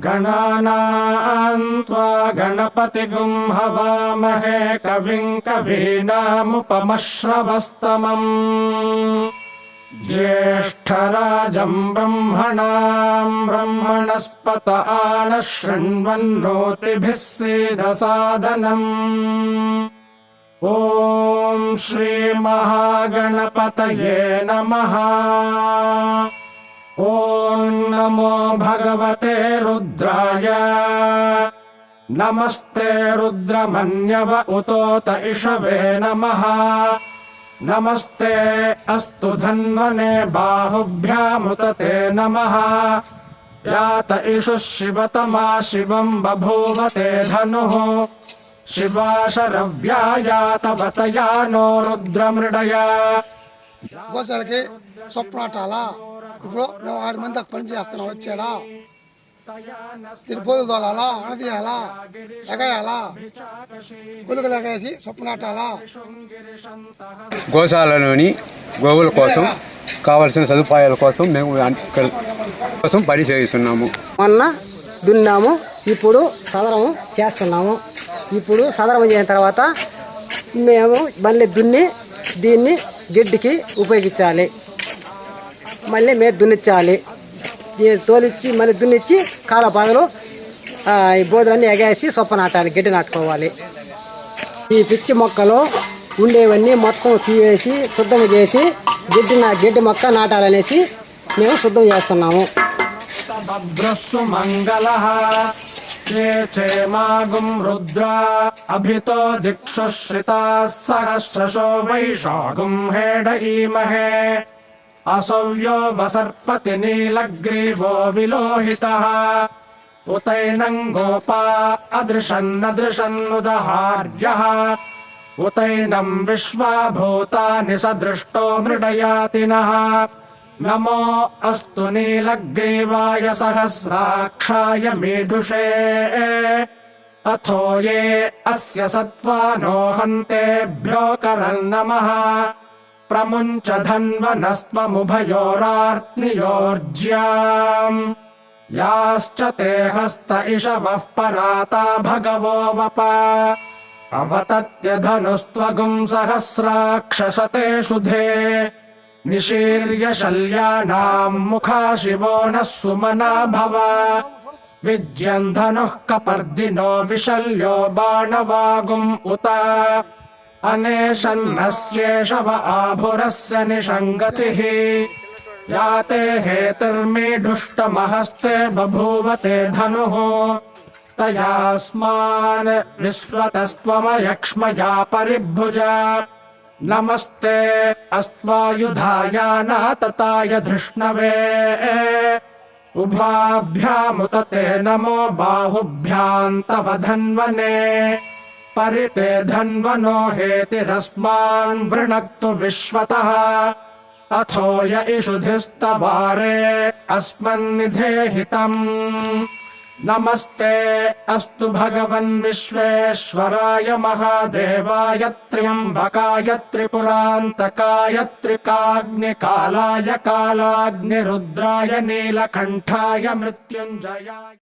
गणानाम् त्वा गणपतिगुम् हवामहे कविम् कवीनामुपमश्रवस्तमम्। ज्येष्ठराजम् ब्रह्मणाम् ब्रह्मणस्पत आनः शृण्वन्नोतिभिः सीदसादनम्। ॐ श्रीमहागणपतये नमः ओम नमो भगवते रुद्राय। नमस्ते रुद्रमन्यव उतोत इषवे नमः। नमस्ते अस्तु धन्वने बाहुभ्यामुतते नमः। यात इषु शिवतमा शिवं बभूवते धनुः। शिवाशरव्यायातवतया नो रुद्रमृडया। गोसल नो स्वप्नाटाला। ఇప్పుడు మేము ఆరు మంది దాకా పని చేస్తున్నాం వచ్చాడా తిరుపతి తోలాలా అణదీయాలా ఎగయాలా గులుగులు ఎగేసి స్వప్నాటాలా గోశాలలోని గోవుల కోసం కావలసిన సదుపాయాల కోసం మేము కోసం పని చేస్తున్నాము మొన్న దున్నాము ఇప్పుడు సదరము చేస్తున్నాము. ఇప్పుడు సదరం చేసిన తర్వాత మేము మళ్ళీ దున్ని దీన్ని గిడ్డికి ఉపయోగించాలి. మళ్ళీ మేము దున్నిచ్చాలి. తోలిచ్చి మళ్ళీ దున్నిచ్చి కాల బాధలు ఈ బోధులన్నీ ఎగేసి సొప్ప నాటాలి గడ్డి నాటుకోవాలి. ఈ పిచ్చి మొక్కలు ఉండేవన్నీ మొత్తం తీసేసి శుద్ధం చేసి గడ్డి నా గడ్డి మొక్క నాటాలనేసి మేము శుద్ధం చేస్తున్నాము. రుద్రా సహస్రశో వైశాగం హేడ మహే असौयो वसर्पति नीलग्रीवो विलोहितः उतैनम् गोपा अदृशन्नदृशन्नुदहार्यः उतैनम् विश्वाभूतानि सदृष्टो मृडयातिनः नमो अस्तु नीलग्रीवाय सहस्राक्षाय मीढुषे अथो ये अस्य सत्त्वानो हन्तेभ्यो करन्नमः प्रमुञ्च धन्वनस्त्वमुभयोरार्त्नियोर्ज्याम् याश्च ते हस्त इषवः पराता भगवो वप अवतत्यधनुस्त्वगुम् सहस्राक्षसते शुधे निशीर्य शल्यानाम् मुखा शिवो नः सुमना भव विज्यम् धनुः कपर्दिनो विशल्यो बाणवागुम् उत अनेशन्नस्येषव आभुरस्य निषङ्गतिः याते हेतिर्मीढुष्टमहस्ते बभूवते धनुः तयास्मान् विश्वतस्त्वमयक्ष्मया परिभुजा नमस्ते अस्त्वायुधायानातताय धृष्णवे उभाभ्यामुत ते नमो बाहुभ्याम् तव धन्वने परिते धन्वनो हेतिरस्मान् वृणक्तु विश्वतः। अथो य इषुधिस्तवारे अस्मन्निधेहितम् नमस्ते, अस्तु भगवन् विश्वेश्वराय महादेवाय त्र्यम्बकाय त्रिपुरान्तकाय त्रिकाग्निकालाय कालाग्निरुद्राय नीलकण्ठाय मृत्युञ्जयाय।